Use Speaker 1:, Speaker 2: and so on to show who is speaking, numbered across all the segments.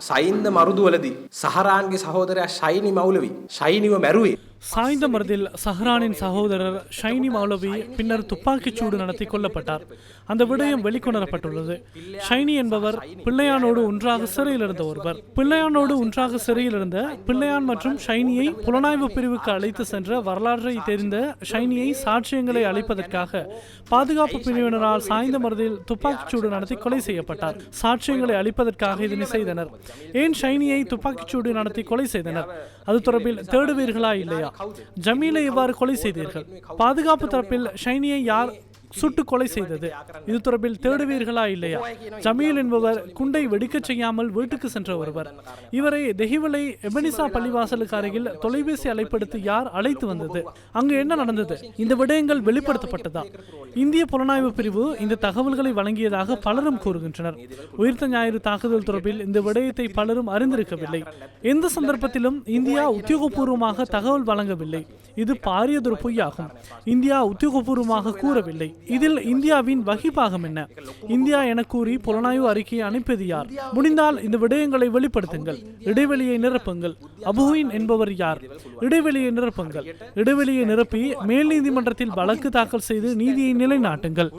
Speaker 1: සයින්ද මරුදුවලදී සහරාන්ගේ සහෝදරයා ශයිනි මවුලවි ශයිනිව මැරුවේ.
Speaker 2: சாய்ந்த மருதில் சஹ்ரானின் சகோதரர் ஷைனி மௌலவி பின்னர் துப்பாக்கிச் சூடு நடத்தி கொல்லப்பட்டார். அந்த விடயம் வெளிக்கொணரப்பட்டுள்ளது. ஷைனி என்பவர் பிள்ளையானோடு ஒன்றாக சிறையில் இருந்த ஒருவர். பிள்ளையானோடு ஒன்றாக சிறையில் இருந்த பிள்ளையான் மற்றும் ஷைனியை புலனாய்வு பிரிவுக்கு அழைத்து சென்ற வரலாற்றை தெரிந்த ஷைனியை சாட்சியங்களை அளிப்பதற்காக பாதுகாப்பு பிரிவினரால் சாய்ந்த மருதில் துப்பாக்கிச் சூடு நடத்தி கொலை செய்யப்பட்டார். சாட்சியங்களை அளிப்பதற்காக இதனை செய்தனர். ஏன் ஷைனியை துப்பாக்கிச் சூடு நடத்தி கொலை செய்தனர்? அது தொடர்பில் தேடுவீர்களா இல்லையா? ஜமீலை இவ்வாறு கொலை செய்தீர்கள். பாதுகாப்பு தரப்பில் ஷைனியை யார் சுட்டு கொலை செய்தது. இது தொடர்பில் தேடுவீர்களா இல்லையா? ஜமீல் என்பவர் குண்டை வெடிக்கச் செய்யாமல் வீட்டுக்கு சென்ற ஒருவர். இவரை தெஹிவலை எபனிசா பள்ளிவாசலுக்கு அருகில் தொலைபேசி அழைப்படுத்தி யார் அழைத்து வந்தது? அங்கு என்ன நடந்தது? இந்த விடயங்கள் வெளிப்படுத்தப்பட்டதா? இந்திய புலனாய்வு பிரிவு இந்த தகவல்களை வழங்கியதாக பலரும் கூறுகின்றனர். உயிர்த்த ஞாயிறு தாக்குதல் தொடர்பில் இந்த விடயத்தை பலரும் அறிந்திருக்கவில்லை. எந்த சந்தர்ப்பத்திலும் இந்தியா உத்தியோகபூர்வமாக தகவல் வழங்கவில்லை. இது பாரியதொரு பொய்யாகும் இந்தியா உத்தியோகபூர்வமாக கூறவில்லை. இதில் இந்தியாவின் வகிபாகம் என்ன? இந்தியா என கூறி புலனாய்வு அறிக்கையை அனுப்பியது யார்? முடிந்தால் இந்த விடயங்களை வெளிப்படுத்துங்கள். இடைவெளியை நிரப்புங்கள். அபுவின் என்பவர் யார்? இடைவெளியை நிரப்புங்கள். இடைவெளியை நிரப்பி மேல் நீதிமன்றத்தில் வழக்கு தாக்கல் செய்து நீதியை நிலைநாட்டுங்கள்.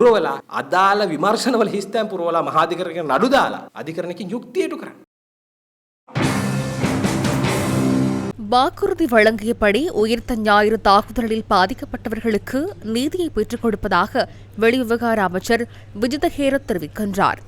Speaker 1: ಅದಾಲ ವಿಮರ್ಶನ ವಲಹಿಸ್ತಾ ಪೂರ್ವಲ ಮಹಾಧಿಕರಣ ನಡುದಾಲ
Speaker 3: வாக்குறுதி வழங்கியபடி உயிர்த்த ஞாயிறு தாக்குதலில் பாதிக்கப்பட்டவர்களுக்கு நீதியை பெற்றுக் கொடுப்பதாக வெளிவிவகார அமைச்சர் விஜிதஹேர தெரிவிக்கின்றார்.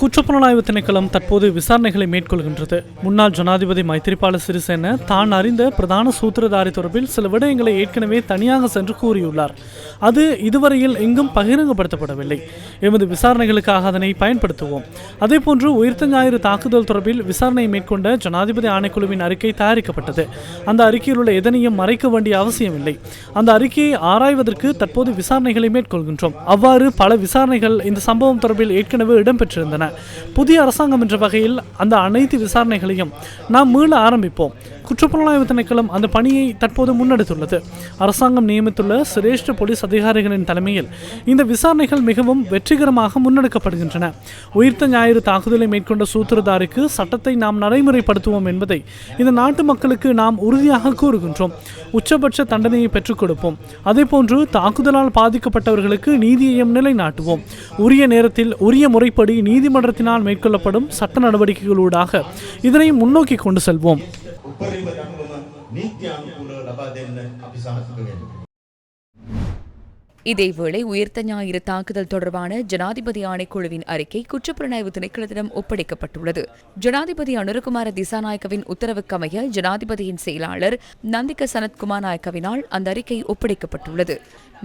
Speaker 2: குற்றப்புலனாய்வு திணைக்களம் தற்போது விசாரணைகளை மேற்கொள்கின்றது. முன்னாள் ஜனாதிபதி மைத்திரிபால சிறிசேன தான் அறிந்த பிரதான சூத்திரதாரி தொடர்பில் சில விடயங்களை ஏற்கனவே தனியாக சென்று கூறியுள்ளார். அது இதுவரையில் எங்கும் பகிரங்கப்படுத்தப்படவில்லை. எமது விசாரணைகளுக்காக அதனை பயன்படுத்துவோம். அதேபோன்று உயிர்த்த ஞாயிறு தாக்குதல் தொடர்பில் விசாரணை மேற்கொண்ட ஜனாதிபதி ஆணைக்குழுவின் அறிக்கை தயாரிக்கப்பட்டது. அந்த அறிக்கையில் உள்ள எதனையும் மறைக்க வேண்டிய அவசியமில்லை. அந்த அறிக்கையை ஆராய்வதற்கு தற்போது விசாரணைகளை மேற்கொள்கின்றோம். அவ்வாறு பல விசாரணைகள் இந்த சம்பவம் தொடர்பில் ஏற்கனவே இடம்பெற்றிருந்தன. புதிய அரசாங்கம் என்ற வகையில் அந்த அனைத்து விசாரணைகளையும் நாம் மீள ஆரம்பிப்போம். குற்றப்புலனாய்வு திணைக்களம் அந்த பணியை தற்போது முன்னெடுத்துள்ளது. அரசாங்கம் நியமித்துள்ள சிரேஷ்ட போலீஸ் அதிகாரிகளின் தலைமையில் இந்த விசாரணைகள் மிகவும் வெற்றிகரமாக முன்னெடுக்கப்படுகின்றன. உயிர்த்த ஞாயிறு தாக்குதலை மேற்கொண்ட சூத்திரதாருக்கு சட்டத்தை நாம் நடைமுறைப்படுத்துவோம் என்பதை இந்த நாட்டு மக்களுக்கு நாம் உறுதியாக கூறுகின்றோம். உச்சபட்ச தண்டனையை பெற்றுக் கொடுப்போம். அதேபோன்று தாக்குதலால் பாதிக்கப்பட்டவர்களுக்கு நீதியையும் நிலைநாட்டுவோம். உரிய நேரத்தில் உரிய முறைப்படி நீதிமன்றத்தினால் மேற்கொள்ளப்படும் சட்ட நடவடிக்கைகளூடாக இதனை முன்னோக்கி கொண்டு செல்வோம்.
Speaker 4: උපරිම දක්වම නීත්‍යානුකූලව ලබා දෙන්න අපි සමත්ක වෙනවා.
Speaker 3: இதேவேளை உயிர்த்த ஞாயிறு தாக்குதல் தொடர்பான ஜனாதிபதி ஆணைக்குழுவின் அறிக்கை குற்றப்புலனாய்வு திணைக்களத்திடம் ஒப்படைக்கப்பட்டுள்ளது ஜனாதிபதி அனுரகுமார திசாநாயக்கவின் உத்தரவுக்கமைய ஜனாதிபதியின் செயலாளர் நந்திக சனத்குமார் நாயக்கவினால் அந்த அறிக்கை ஒப்படைக்கப்பட்டுள்ளது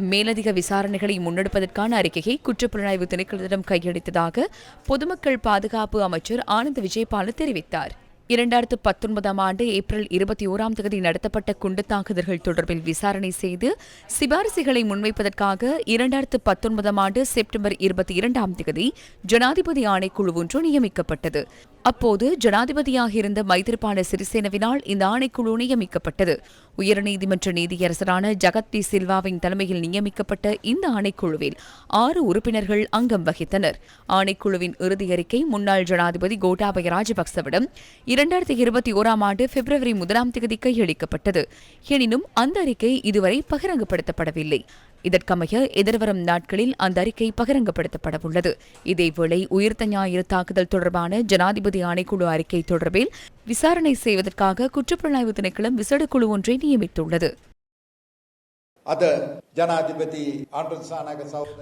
Speaker 3: மேலதிக விசாரணைகளை முன்னெடுப்பதற்கான அறிக்கையை குற்றப்புலனாய்வு திணைக்களத்திடம் கையளித்ததாக பொதுமக்கள் பாதுகாப்பு அமைச்சர் ஆனந்த் விஜயபால தெரிவித்தார் இரண்டாயிரத்து பத்தொன்பதாம் ஆண்டு ஏப்ரல் இருபத்தி ஓராம் தேதி நடத்தப்பட்ட குண்டு தாக்குதல்கள் தொடர்பில் விசாரணை செய்து சிபாரிசுகளை முன்வைப்பதற்காக இரண்டாயிரத்து பத்தொன்பதாம் ஆண்டு செப்டம்பர் இருபத்தி இரண்டாம் தேதி ஜனாதிபதி ஆணைக்குழு ஒன்று நியமிக்கப்பட்டது. அப்போது ஜனாதிபதியாக இருந்த மைத்திரிபால சிறிசேனவினால் இந்த ஆணைக்குழு நியமிக்கப்பட்டது. உயர்நீதிமன்ற நீதியரசரான ஜகத் டி சில்வாவின் தலைமையில் நியமிக்கப்பட்ட இந்த ஆணைக்குழுவில் ஆறு உறுப்பினர்கள் அங்கம் வகித்தனர். ஆணைக்குழுவின் இறுதி அறிக்கை முன்னாள் ஜனாதிபதி கோட்டாபய ராஜபக்சவிடம் இரண்டாயிரத்தி இருபத்தி ஓராம் ஆண்டு பிப்ரவரி முதலாம் தேதி கையளிக்கப்பட்டது. எனினும் அந்த அறிக்கை இதுவரை பகிரங்கப்படுத்தப்படவில்லை. இதற்கமைய எதிர்வரும் நாட்களில் அந்த அறிக்கை பகிரங்கப்படுத்தப்படவுள்ளது. இதேவேளை உயிர்த்த ஞாயிறு தாக்குதல் தொடர்பான ஜனாதிபதி ஆணைக்குழு அறிக்கை தொடர்பில் விசாரணை செய்வதற்காக குற்றப்புலனாய்வு திணைக்களம் விசேட குழு ஒன்றை நியமித்துள்ளது.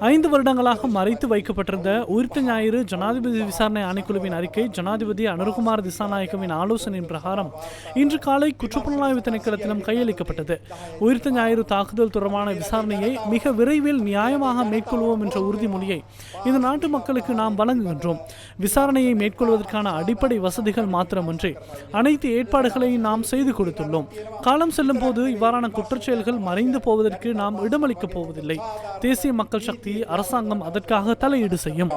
Speaker 2: ஐந்து வருடங்களாக மறைத்து வைக்கப்பட்டிருந்த உயிர்த்த ஞாயிறு ஜனாதிபதி விசாரணை ஆணைக்குழுவின் அறிக்கை ஜனாதிபதி அனுர்குமார் திசாநாயகவின் ஆலோசனையின் பிரகாரம் இன்று காலை குற்றப்புலனாய்வு திணைக்களத்திலும் கையளிக்கப்பட்டது. உயிர்த்த ஞாயிறு தாக்குதல் தொடர்பான விசாரணையை மிக விரைவில் நியாயமாக மேற்கொள்வோம் என்ற உறுதிமொழியை இந்த நாட்டு மக்களுக்கு நாம் வழங்குகின்றோம். விசாரணையை மேற்கொள்வதற்கான அடிப்படை வசதிகள் மாத்திரமன்றி அனைத்து ஏற்பாடுகளையும் நாம் செய்து கொடுத்துள்ளோம். காலம் செல்லும் போது இவ்வாறான குற்றச்செயல்கள் மறைந்து போவதற்கு நாம் இடம் இடமளிக்கப் போவதில்லை. தேசிய மக்கள் சக்தியை அரசாங்கம் அதற்காக தலையீடு செய்யும்.